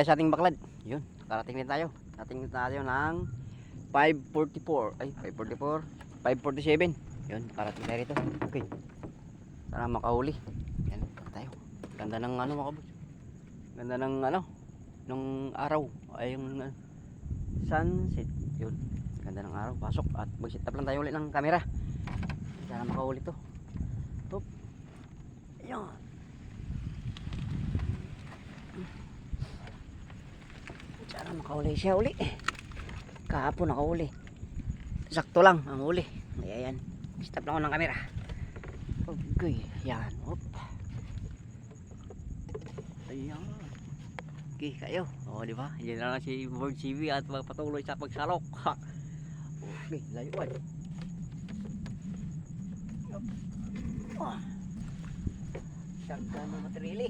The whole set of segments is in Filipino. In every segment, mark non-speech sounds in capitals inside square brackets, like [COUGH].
tayo sa ating baklad. Yun, karating din tayo. Din tayo ng 544. Ay, 544. 547. Yun, karating tayo rito. Okay. Sana makahuli. Yan, tayo. Ganda ng ano mga. Ganda ng ano, nung araw. Ay, yung uh, sunset. Yun, ganda ng araw. Pasok at mag-set up lang tayo ulit ng camera. Sana makahuli to. Hop. Yan. Sana makahuli siya uli. Kahapon nakahuli. Sakto lang ang huli. Ayan. Stop lang ako ng camera. Okay. Yan. Hop. Ayan. Okay kayo. O di ba? Yan lang si Bird TV at magpatuloy sa pagsalok. [LAUGHS] Okay. Layuan. Yup. Ah. Sagda na materili.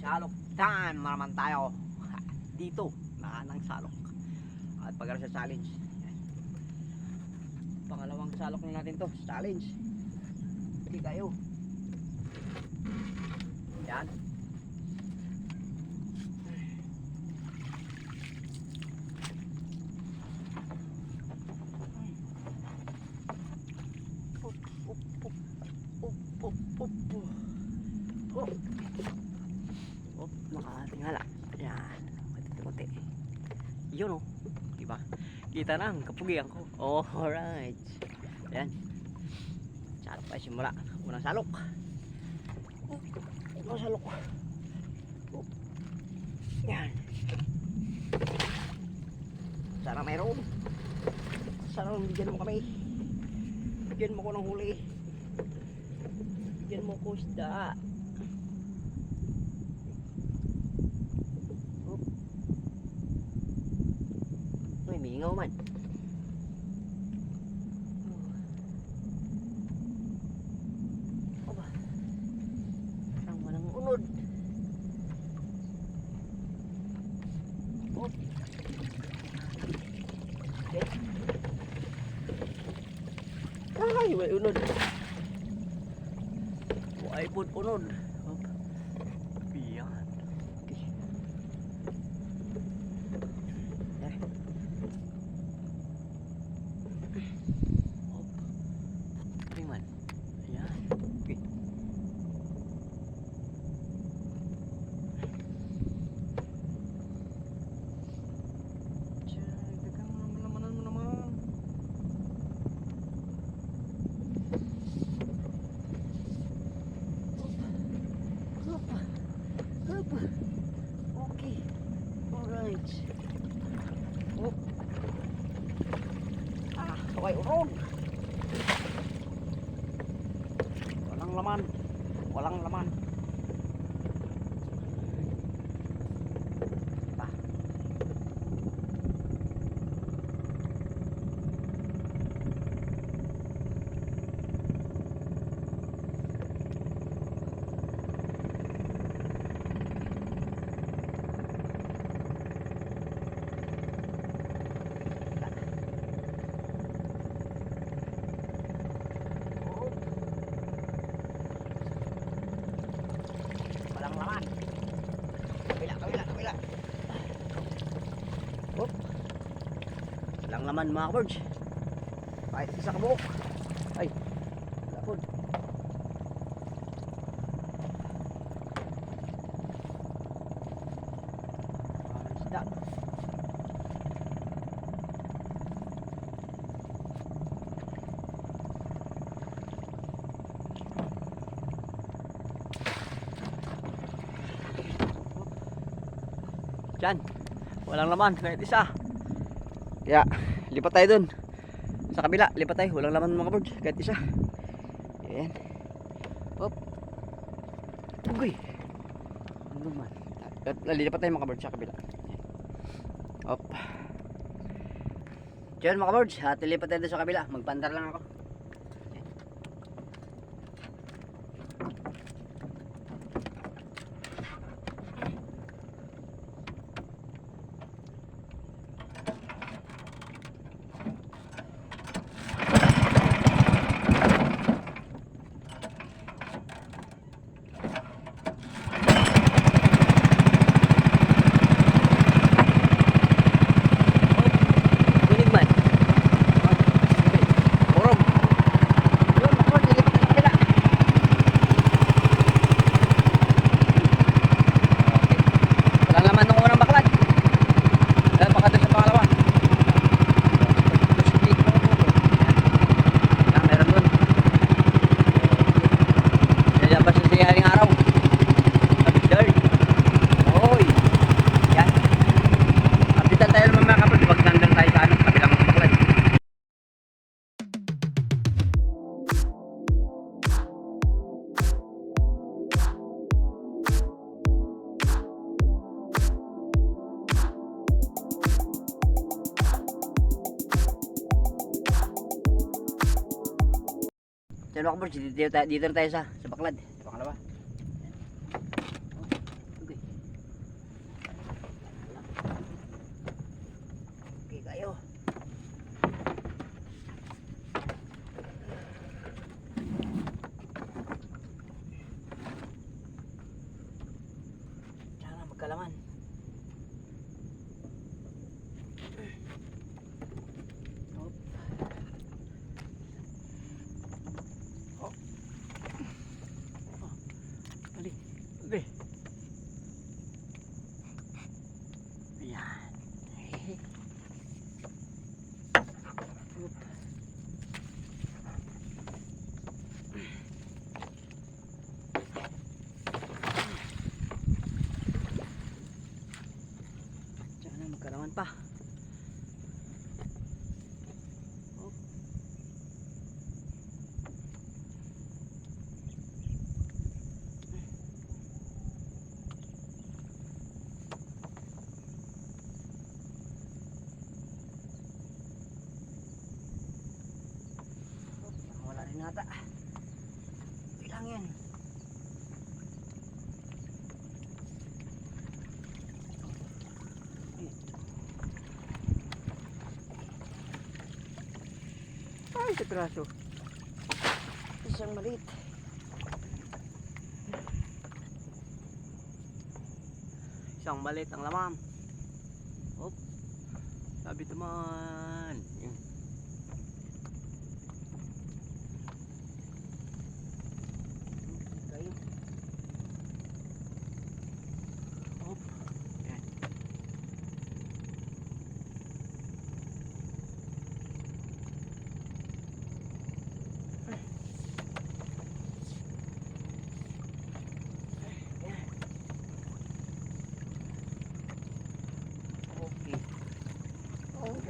Salok time na naman tayo. Dito, nahanang salok. At pag sa challenge. Pangalawang salok na natin to, challenge. Okay kayo. Yan. Up, up, up. Up, up, up. Up. Up, nakatingala. Yan. Kunti-kunti. Yun oh. Diba? Kita na ang kapugian ko. Oh, [LAUGHS] alright. Yan. Saan pa simula? Unang salok. Unang salok. Yan. Sana mayroon. Sana bigyan mo kami. Bigyan mo ko ng huli. Bigyan mo ko isda. Oop. Uy, mingaw man. Aba. Parang walang unod. Oop. Okay. Ay, may unod. May pun unod. Hop. Yan. Okay. Eh. Hop. Putri man. Ayan. Okay. Tiyan, dagang mo naman naman mo naman. Hop. Hop. Okay. Alright. Hop. Ah, kaway urong. Walang laman. Walang laman. Pa. Hop. Walang laman. Kabila, kabila, kabila. Hop. Walang laman mga birds. Kahit isa kabuok. Ay. Walang isda. Diyan. Walang laman kahit isa. Kaya lipat tayo dun. Sa kabila lipat tayo. Walang laman mga bird kahit isa. Yan hop. Ugay ano man. Lipat tayo mga bird sa kabila. Hop. Yan mga birds at lipat tayo sa kabila. Magpandar lang ako. kabol, dito, dito na tayo sa, sa baklad. ata. Ilang yan. Ay, sa piraso. Isang maliit. Isang maliit ang lamang.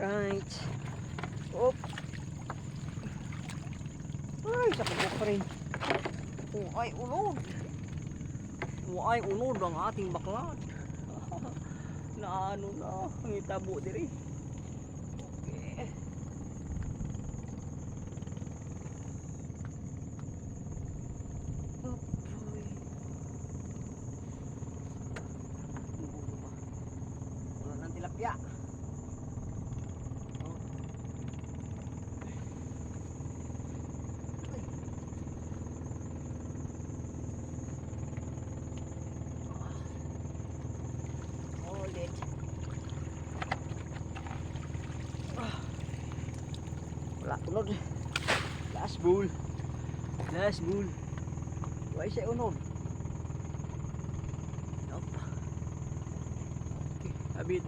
Right. Oop. Ay, sakit pa rin. Uway unod. Uway unod ang ating baklan. [LAUGHS] Naano na, ang itabo diri. unod last bull last bull why say unod nope. Okay abit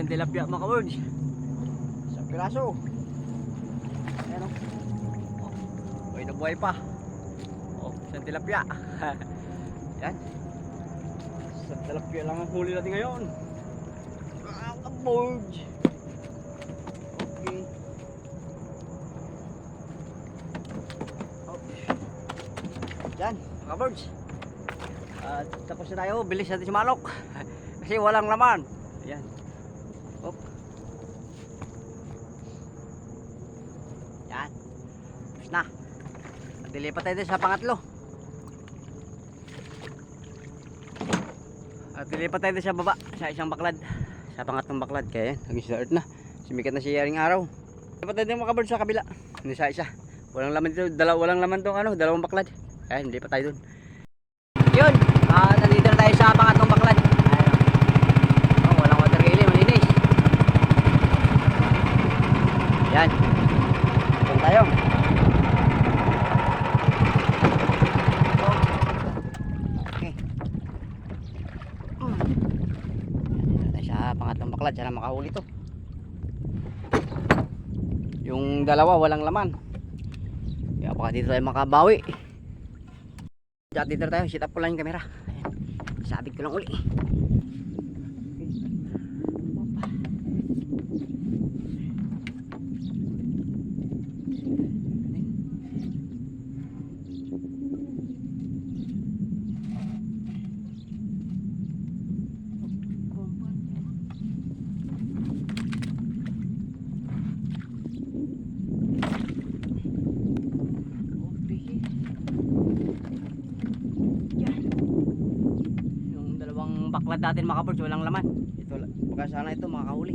Isang tilapia mga kawords. Isang piraso. Ayan o. Oh. Uy, nabuhay pa. Oh, isang tilapia. Yan. Isang tilapia lang ang huli natin ngayon. Ah, kawords. Okay. Yan, mga birds. At tapos na tayo, bilis natin sumalok. [LAUGHS] Kasi walang laman. Yan. Hop. Yan. Tapos na. At dilipat tayo sa pangatlo. At dilipat tayo sa baba, sa isang baklad. Sa pangatlong baklad. Kaya yan, nag-start na. Sumikat na siya ring araw. Dilipat tayo birds sa kabila. Hindi sa isa. Walang laman dito, dalaw, walang laman tong ano, dalawang baklad. Kaya hindi pa tayo dun. Yun, ah, nandito na tayo sa pangatlong baklad. Ayun. Oh, walang water gilly, malinis. Yan. Doon tayo. Okay. Hmm. Nandito na tayo sa Sana makahuli to. Yung dalawa walang laman. Kaya baka dito tayo makabawi. Dito tayo, sit up ko lang yung camera. Sabit ko lang uli. Yan. Yung dalawang baklad natin mga walang laman. Ito, baka sana ito makakahuli.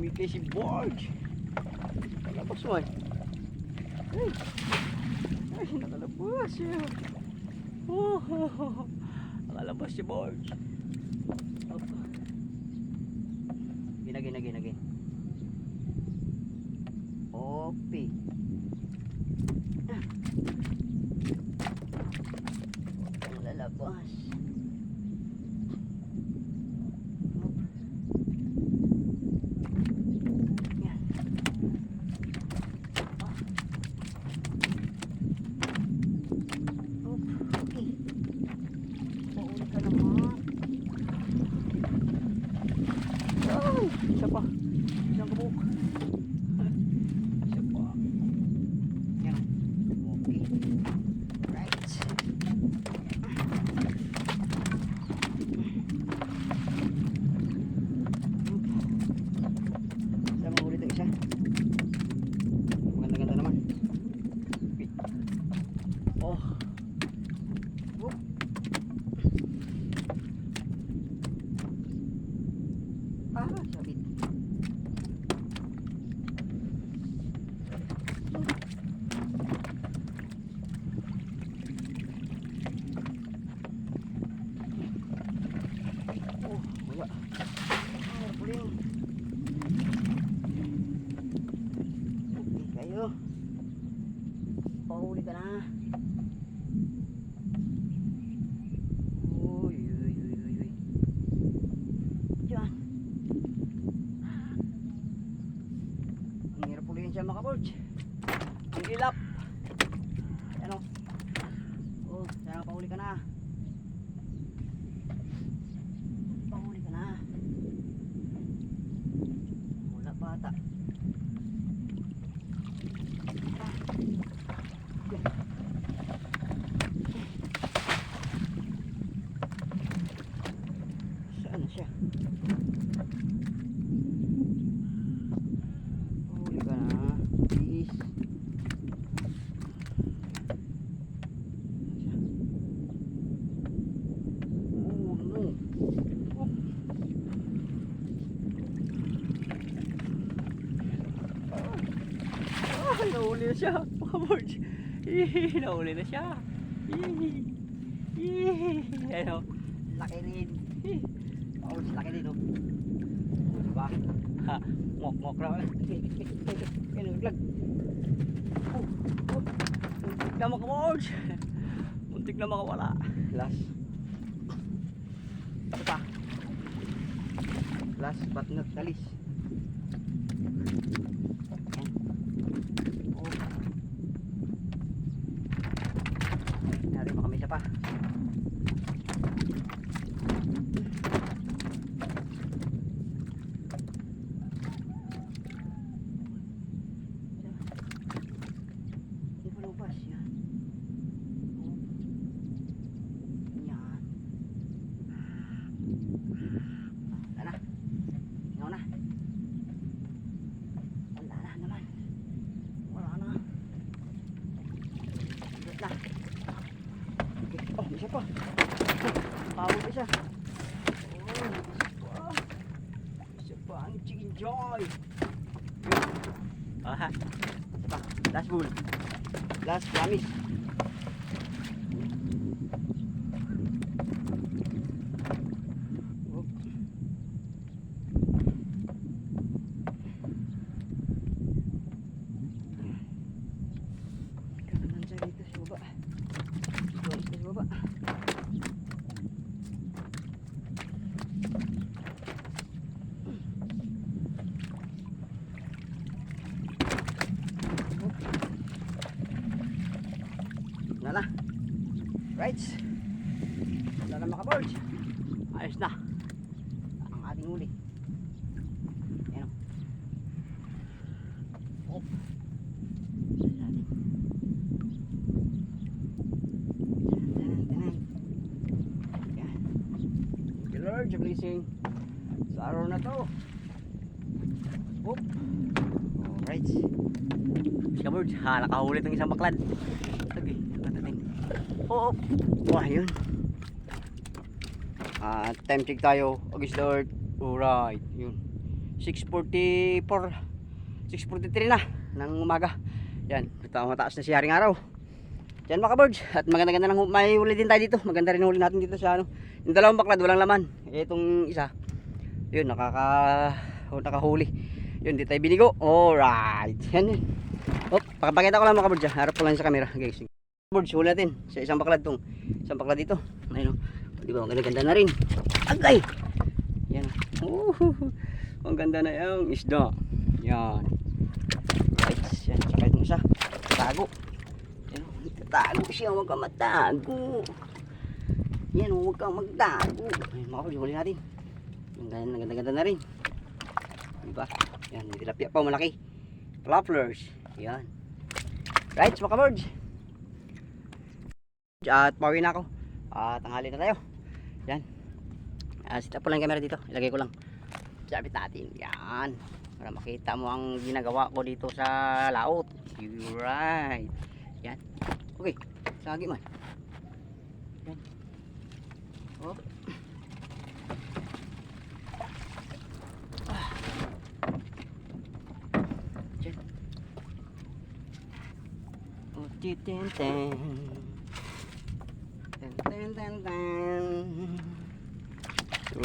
Kumikay si Borge. Nakalabas mo ay. Ay, ay nakalabas siya. Oh, oh, oh. Nakalabas si Borge. Up. Ginagin, nagin, nagin. Opi. siya mga coach. Ang hilap. Ano? Oh, sana pauli ka na. Pauli ka na. Wala bata. [LAUGHS] Nauli na siya. [LAUGHS] Oh. Ano? Laki rin. Paul, laki rin. Oh. Diba? Ha, ngok ngok raw. [LAUGHS] Ano, lag. Oh, oh. Muntik na makawards. Muntik na makawala. Last. Ano pa? Last but not the least. isa. Oh, isa pa ang chicken joy. Aha. Isa pa. Last bull. Last promise. Wala na makaboard. Ayos na. Ang ating huli. Ayan o. Oh. Ayan. Ayan. Sa blessing. Sa araw na to. Oh. Alright. Si Kabord, ha, nakahuli itong isang baklad. Okay, nakatating. Oo. Wah, yun. Ah, time check tayo. August start. Alright, yun. 6.44. 6.43 na ng umaga. Yan, tama mataas na si Haring Araw. Yan mga kabirds. At maganda ganda lang may huli din tayo dito. Maganda rin huli natin dito sa ano. Yung dalawang baklad walang laman. Itong isa. Yun, nakaka oh, nakahuli. Yun, di tayo binigo. Alright. Yan yun. Op, pakapakita ko lang mga kabirds. ah. Harap ko lang sa camera. Guys, birds huli natin sa isang baklad tong isang baklad dito ayun o di ba ang ganda, na rin. Agay! Yan. Oh ang ganda na yung isda. Yan. Right yan saka itong isa tago. Yan tago siya. Huwag kang magtago. Yan huwag kang magtago. Ayun mga kabirds huli natin. Ang ganda, ganda, ganda na rin. Diba yan may tilapia pa malaki. Flufflers. Yan. Right mga kabirds at pauwi na ako. At tanghali na tayo. Yan. Uh, sit up po lang camera dito. Ilagay ko lang. Sabit natin. Yan. Para makita mo ang ginagawa ko dito sa laot. Right. Yan. Okay. Sagi man. Yan. Oh. Ah. Yan. Oh, titenten. Ten, ten, ten, ten.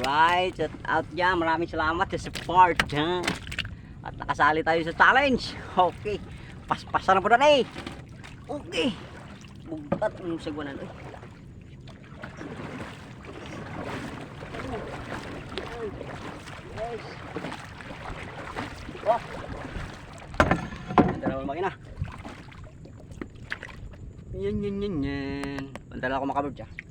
Right, shout out dyan. Maraming salamat sa support dyan. At nakasali tayo sa challenge. Okay. Paspasan na po na eh. Okay. Bugtat yung sagwanan. Uy. Yes. Oh. Ganda naman makina. Yan, yan, yan, yan. Pandala ako makabird siya.